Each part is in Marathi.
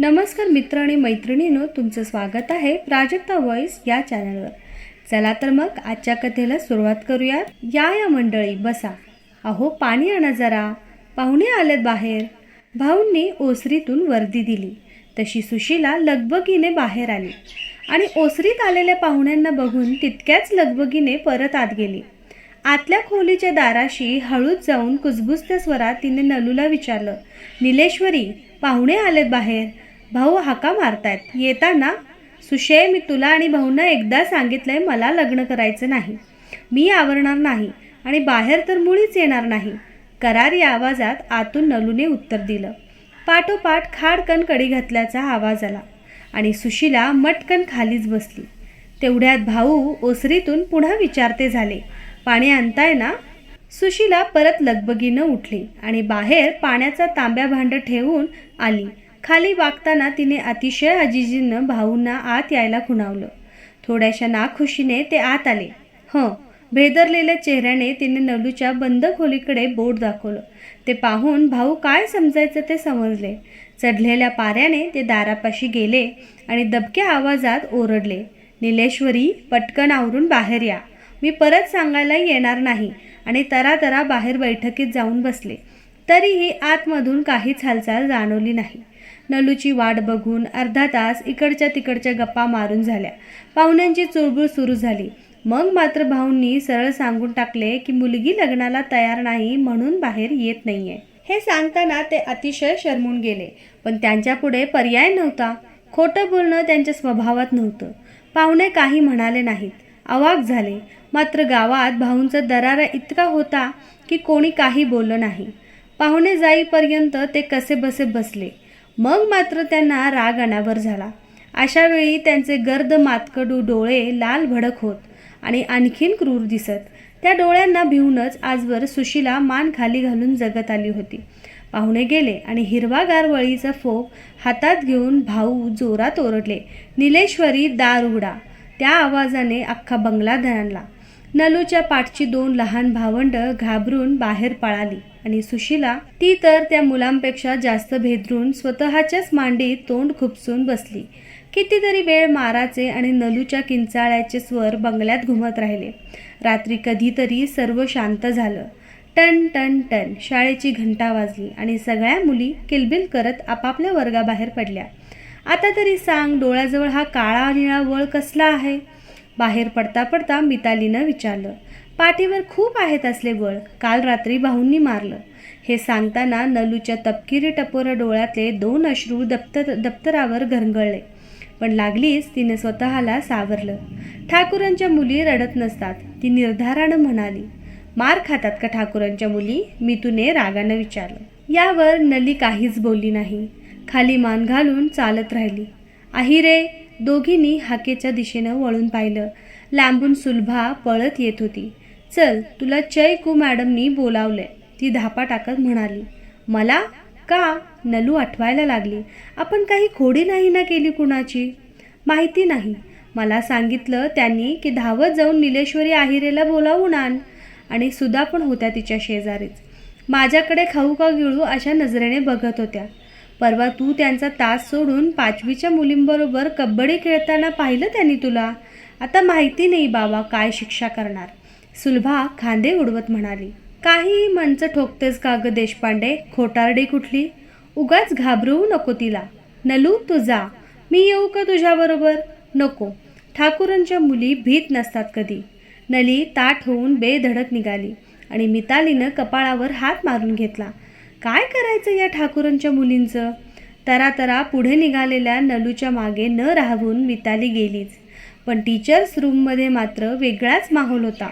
नमस्कार मित्र आणि मैत्रिणीनो तुमचं स्वागत आहे प्राजक्ता व्हॉइस या चॅनलवर चला तर मग आजच्या कथेला सुरुवात करूयात. या या मंडळी बसा. अहो पाणी आणा जरा. पाहुणे आलेत बाहेर. भाऊंनी ओसरीतून वर्दी दिली. तशी सुशीला लगबगीने बाहेर आली. आणि ओसरीत आलेल्या पाहुण्यांना बघून तितक्याच लगबगीने परत आत गेली. आतल्या खोलीच्या दाराशी हळूच जाऊन कुजबुजत्या स्वरात तिने नलूला विचारलं निलेश्वरी पाहुणे आलेत बाहेर. भाऊ हाका मारतायत. येताना सुशय मी तुला आणि भाऊंना एकदा सांगितलंय मला लग्न करायचं नाही. मी आवरणार नाही आणि बाहेर तर मुळीच येणार नाही. करारी आवाजात आतून नलूने उत्तर दिलं. पाठोपाठ खाडकन कडी घातल्याचा आवाज आला आणि सुशीला मटकन खालीच बसली. तेवढ्यात भाऊ ओसरीतून पुन्हा विचारते झाले. पाणी आणताय ना? सुशीला परत लगबगीनं उठली आणि बाहेर पाण्याचा तांब्या भांड ठेवून आली. खाली वागताना तिने अतिशय अजिजीनं भाऊंना आत यायला खुणावलं. थोड्याशा नाखुशीने ते आत आले. हं भेदरलेल्या चेहऱ्याने तिने नलूच्या बंद खोलीकडे बोट दाखवलं. ते पाहून भाऊ काय समजायचं ते समजले. चढलेल्या पाऱ्याने ते दारापाशी गेले आणि दबक्या आवाजात ओरडले निलेश्वरी पटकन आवरून बाहेर या. मी परत सांगायला येणार नाही. आणि तरातरा बाहेर बैठकीत जाऊन बसले. तरीही आतमधून काहीच हालचाल जाणवली नाही. नलूची वाट बघून अर्धा तास इकडच्या तिकडच्या गप्पा मारून झाल्या. पाहुण्यांची चुळबुळ सुरू झाली. मग मात्र भाऊंनी सरळ सांगून टाकले की मुलगी लग्नाला तयार नाही म्हणून बाहेर येत नाहीये. हे सांगताना ते अतिशय शरमून गेले. पण त्यांच्यापुढे पर्याय नव्हता. खोटं बोलणं त्यांच्या स्वभावात नव्हतं. पाहुणे काही म्हणाले नाहीत. अवाक झाले. मात्र गावात भाऊंचा दरारा इतका होता की कोणी काही बोललं नाही. पाहुणे जाईपर्यंत ते कसे बसे बसले. मग मात्र त्यांना राग अनावर झाला. अशा वेळी त्यांचे गर्द मातकडू डोळे लाल भडक होत आणि आणखीन क्रूर दिसत. त्या डोळ्यांना भिवूनच आजवर सुशीला मान खाली घालून जगत आली होती. पाहुणे गेले आणि हिरवागार वळीचा फोक हातात घेऊन भाऊ जोरात ओरडले निलेश्वरी दार उघडा. त्या आवाजाने अख्खा बंगला दणाणला नलूच्या पाठची दोन लहान भावंड घाबरून बाहेर पळाली. आणि सुशीला ती तर त्या मुलांपेक्षा जास्त भेदरून स्वतःच्याच मांडीत तोंड खुपसून बसली. कितीतरी वेळ माराचे आणि नलूच्या किंचाळ्याचे स्वर बंगल्यात घुमत राहिले. रात्री कधीतरी सर्व शांत झालं. टन टन टन शाळेची घंटा वाजली आणि सगळ्या मुली किलबिल करत आपापल्या वर्गाबाहेर पडल्या. आता तरी सांग डोळ्याजवळ हा काळा निळा वळ कसला आहे? बाहेर पडता पडता मितालीनं विचारलं पाठीवर खूप आहेत असले वळ काल रात्री भाऊंनी मारलं. हे सांगताना नलूच्या तपकिरी टपोर डोळ्यातले दोन अश्रू दप्तर दप्तरावर घरंगळले. पण लागलीच तिने स्वतःला सावरलं. ठाकूरांच्या मुली रडत नसतात ती निर्धारानं म्हणाली. मार खातात का ठाकूरांच्या मुली? मितूने रागानं विचारलं. यावर नली काहीच बोलली नाही. खाली मान घालून चालत राहिली. आहिरे दोघींनी हाकेच्या दिशेनं वळून पाहिलं. लांबून सुलभा पळत येत होती. चल तुला चैकू मॅडमनी बोलावलंय ती धापा टाकत म्हणाली. मला? का? नलू आठवायला लागली. आपण काही खोडी नाही ना केली कुणाची? माहिती नाही. मला सांगितलं त्यांनी की धावत जाऊन निलेश्वरी आहिरेला बोलावून आण आणि सुधा पण होत्या तिच्या शेजारीच. माझ्याकडे खाऊ का गिळू? अशा नजरेने बघत होत्या. परवा तू त्यांचा तास सोडून पाचवीच्या मुलींबरोबर कबड्डी खेळताना पाहिलं त्यांनी तुला? आता माहिती नाही बाबा काय शिक्षा करणार. सुलभा खांदे उडवत म्हणाली. काही मंच ठोकतेस का ग देशपांडे? खोटारडी कुठली? उगाच घाबरवू नको तिला. नलू तू जा. मी येऊ का तुझ्याबरोबर? नको. ठाकूरांच्या मुली भीत नसतात कधी. नली ताठ होऊन बेधडक निघाली आणि मितालीनं कपाळावर हात मारून घेतला. काय करायचं या ठाकूरांच्या मुलींचं? तरा तरा पुढे निघालेल्या नलूच्या मागे न राहून मिताली गेलीच. पण टीचर्स रूममध्ये मात्र वेगळाच माहोल होता.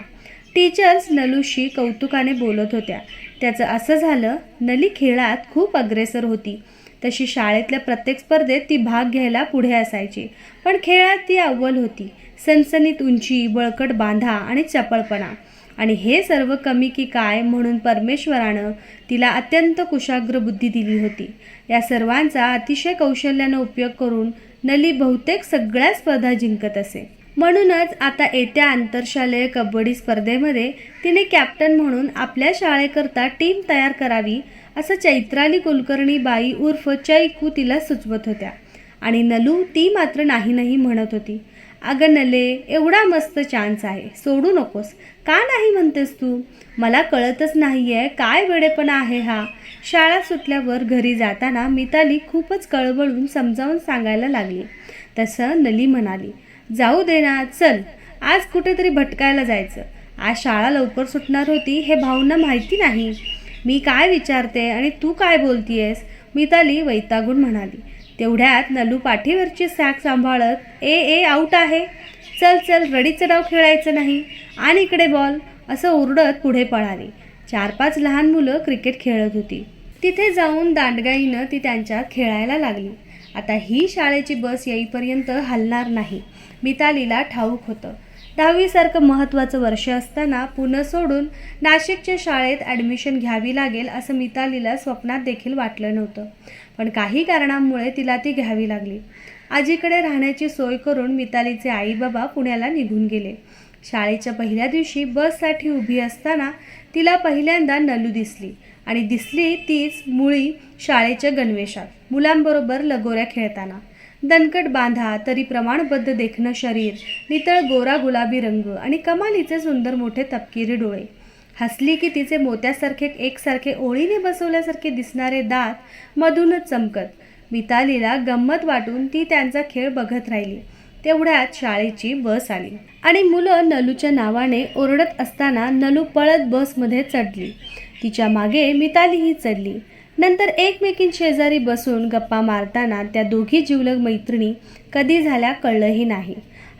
टीचर्स नलूशी कौतुकाने बोलत होत्या. त्याचं असं झालं नली खेळात खूप अग्रेसर होती. तशी शाळेतल्या प्रत्येक स्पर्धेत ती भाग घ्यायला पुढे असायची. पण खेळात ती अव्वल होती. सनसनीत उंची बळकट बांधा आणि चपळपणा. आणि हे सर्व कमी की काय म्हणून परमेश्वरानं तिला अत्यंत कुशाग्र बुद्धी दिली होती. या सर्वांचा अतिशय कौशल्यानं उपयोग करून नली बहुतेक सगळ्या स्पर्धा जिंकत असे. म्हणूनच आता येत्या आंतरशालेय कबड्डी स्पर्धेमध्ये तिने कॅप्टन म्हणून आपल्या शाळेकरता टीम तयार करावी असं चैत्राली कुलकर्णी बाई उर्फ चैकू तिला सुचवत होत्या. आणि नलू ती मात्र नाही नाही म्हणत होती. अगं नले एवढा मस्त चान्स आहे. सोडू नकोस. का नाही म्हणतेस तू? मला कळतच नाही आहे काय वेडेपणा आहे हा? शाळा सुटल्यावर घरी जाताना मिताली खूपच कळबळून समजावून सांगायला लागली. तसं नली म्हणाली जाऊ दे ना चल. आज कुठेतरी भटकायला जायचं. आज शाळा लवकर सुटणार होती हे भाऊंना माहिती नाही. मी काय विचारते आणि तू काय बोलतीयेस? मिताली वैतागून म्हणाली तेवढ्यात नलू पाठीवरची सॅक सांभाळत ए ए आऊट आहे. चल चल रडीचं डाव खेळायचं नाही. आणि इकडे बॉल असं ओरडत पुढे पळाली. चार पाच लहान मुलं क्रिकेट खेळत होती. तिथे जाऊन दांडगाईनं ती त्यांच्यात खेळायला लागली. आता ही शाळेची बस येईपर्यंत हलणार नाही. मितालीला ठाऊक होतं. दहावीसारखं महत्त्वाचं वर्ष असताना पुणे सोडून नाशिकच्या शाळेत ॲडमिशन घ्यावी लागेल असं मितालीला स्वप्नात देखील वाटलं नव्हतं. पण काही कारणांमुळे तिला ती घ्यावी लागली. आजीकडे राहण्याची सोय करून मितालीचे आई बाबा पुण्याला निघून गेले. शाळेच्या पहिल्या दिवशी बससाठी उभी असताना तिला पहिल्यांदा नलू दिसली आणि दिसली तीच मुळी शाळेच्या गणवेशात मुलांबरोबर लगोऱ्या खेळताना. दणकट बांधा तरी प्रमाणबद्ध देखणं शरीर नितळ गोरा गुलाबी रंग आणि कमालीचे सुंदर मोठे तपकिरी डोळे. हसली की तिचे मोत्यासारखे एकसारखे ओळीने बसवल्यासारखे दिसणारे दात मधूनच चमकत. मितालीला गंमत वाटून ती त्यांचा खेळ बघत राहिली. तेवढ्यात शाळेची बस आली आणि मुलं नलूच्या नावाने ओरडत असताना नलू पळत बसमध्ये चढली. तिच्यामागे मितालीही चढली. नंतर एकमेकीं शेजारी बसून गप्पा मारताना त्या दोघी जीवलग मैत्रिणी कधी झाल्या कळलंही नाही.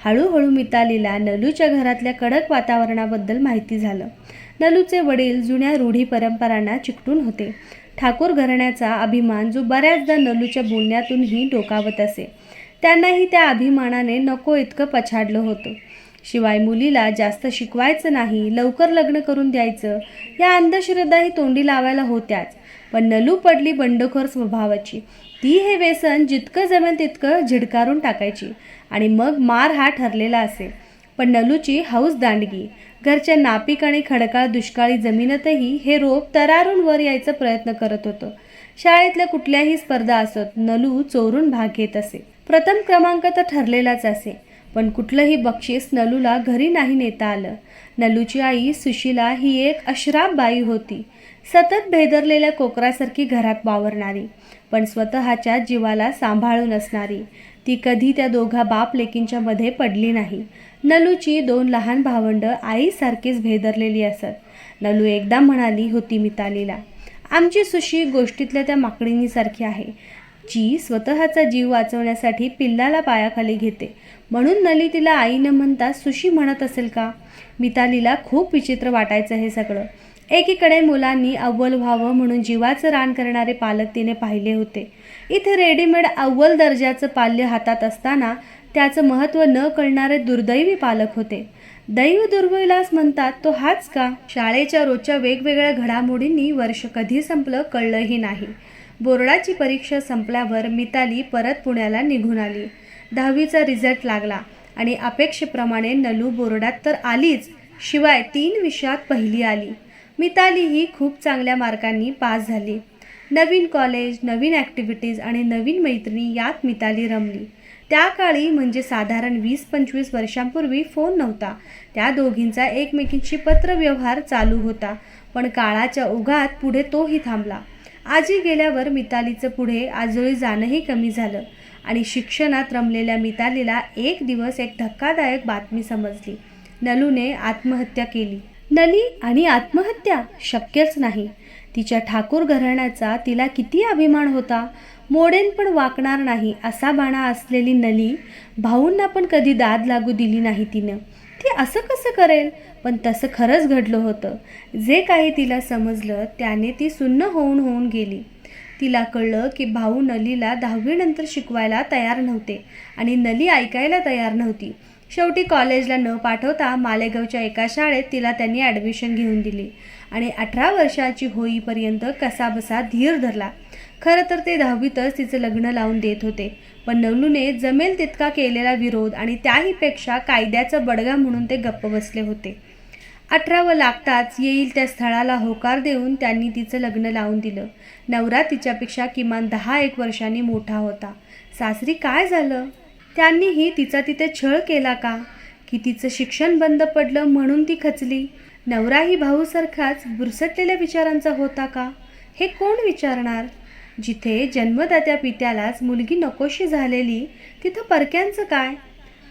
हळूहळू मितालीला नलूच्या घरातल्या कडक वातावरणाबद्दल माहिती झालं. नलूचे वडील जुन्या रूढी परंपरांना चिकटून होते. ठाकूर घराण्याचा अभिमान जो बऱ्याचदा नलूच्या बोलण्यातूनही डोकावत असे. त्यांनाही त्या अभिमानाने नको इतकं पछाडलं होतं. शिवाय मुलीला जास्त शिकवायचं नाही लवकर लग्न करून द्यायचं या अंधश्रद्धाही तोंडी लावायला होत्याच. पण नलू पडली बंडखोर स्वभावाची. ती हे व्यसन जितकं जमेल तितकं झिडकारून टाकायची. आणि मग मार हा ठरलेला असे पण नलूची हौस दांडगी. घरच्या नापीक आणि खडकाळ दुष्काळी जमिनीतही हे रोप तरारून वर यायचा प्रयत्न करत होतं. शाळेतल्या कुठल्याही स्पर्धा असत नलू चोरून भाग घेत असे. प्रथम क्रमांक तर ठरलेलाच असे. पण कुठलंही बक्षीस नलूला घरी नाही नेता आलं. नलूची आई सुशीला ही एक अश्राप बाई होती. सतत भेदरलेल्या कोकरासारखी घरात वावरणारी पण स्वतःच्या जीवाला सांभाळून असणारी ती कधी त्या दोघा बाप लेकींच्या मध्ये पडली नाही. नलूची दोन लहान भावंडं आईसारखीच भेदरलेली असत. नलू एकदा म्हणाली होती मितालीला आमची सुशी गोष्टीतल्या त्या माकडीनीसारखी आहे. जी स्वतःचा जीव वाचवण्यासाठी पिल्लाला पायाखाली घेते. म्हणून नली तिला आई न म्हणता सुशी म्हणत असेल का मितालीला खूप विचित्र वाटायचं हे सगळं. एकीकडे मुलांनी अव्वल व्हावं म्हणून जीवाचं रान करणारे पालक तिने पाहिले होते. इथे रेडीमेड अव्वल दर्जाचं पाल्य हातात असताना त्याचं महत्त्व न कळणारे दुर्दैवी पालक होते. दैव दुर्विलास म्हणतात तो हाच का? शाळेच्या रोजच्या वेगवेगळ्या घडामोडींनी वर्ष कधी संपलं कळलंही नाही. बोर्डाची परीक्षा संपल्यावर मिताली परत पुण्याला निघून आली. दहावीचा रिझल्ट लागला आणि अपेक्षेप्रमाणे नलू बोर्डात तर आलीच शिवाय तीन विषयात पहिली आली. मिताली ही खूप चांगल्या मार्कांनी पास झाली. नवीन कॉलेज नवीन ॲक्टिव्हिटीज आणि नवीन मैत्रिणी यात मिताली रमली. त्या काळी म्हणजे साधारण वीस पंचवीस वर्षांपूर्वी फोन नव्हता. त्या दोघींचा एकमेकींशी पत्रव्यवहार चालू होता. पण काळाच्या ओघात पुढे तोही थांबला. आजी गेल्यावर मितालीचं पुढे आजोळी जाणंही कमी झालं आणि शिक्षणात रमलेल्या मितालीला एक दिवस एक धक्कादायक बातमी समजली. नलूने आत्महत्या केली. नली आणि आत्महत्या शक्यच नाही. तिच्या ठाकूर घराण्याचा तिला किती अभिमान होता. मोडेन पण वाकणार नाही असा बाणा असलेली नली भाऊंना पण कधी दाद लागू दिली नाही तिनं. ती असं कसं करेल? पण तसं खरंच घडलं होतं. जे काही तिला समजलं त्याने ती सुन्न होऊन होऊन गेली. तिला कळलं की भाऊ नलीला दहावीनंतर शिकवायला तयार नव्हते आणि नली ऐकायला तयार नव्हती. शेवटी कॉलेजला न पाठवता मालेगावच्या एका शाळेत तिला त्यांनी ॲडमिशन घेऊन दिली. आणि अठरा वर्षाची होईपर्यंत कसाबसा धीर धरला. खरं तर ते दहावीतच तिचं लग्न लावून देत होते. पण नवलूने जमेल तितका केलेला विरोध आणि त्याहीपेक्षा कायद्याचा बडगा म्हणून ते गप्प बसले होते. अठरावं लागताच येईल त्या स्थळाला होकार देऊन त्यांनी तिचं लग्न लावून दिलं. नवरा तिच्यापेक्षा किमान दहा एक वर्षांनी मोठा होता. सासरी काय झालं? त्यांनीही तिचा तिथे छळ केला का? की तिचं शिक्षण बंद पडलं म्हणून ती खचली? नवराही भाऊसारखाच बुरसटलेल्या विचारांचा होता का? हे कोण विचारणार? जिथे जन्मदात्या पित्यालाच मुलगी नकोशी झालेली तिथं परक्यांचं काय?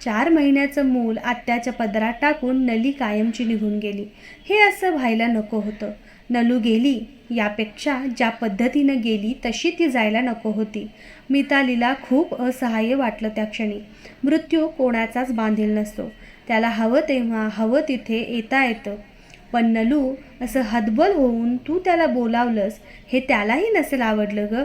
चार महिन्याचं मूल आत्याच्या पदरात टाकून नली कायमची निघून गेली. हे असं व्हायला नको होतं. नलू गेली. यापेक्षा ज्या पद्धतीनं गेली तशी ती जायला नको होती. मितालीला खूप असहाय्य वाटलं त्या क्षणी. मृत्यू कोणाचाच बांधील नसतो. त्याला हवं तेव्हा हवं तिथे येता येतं. पण नलू असं हतबल होऊन तू त्याला बोलावलंस हे त्यालाही नसेल आवडलं गं.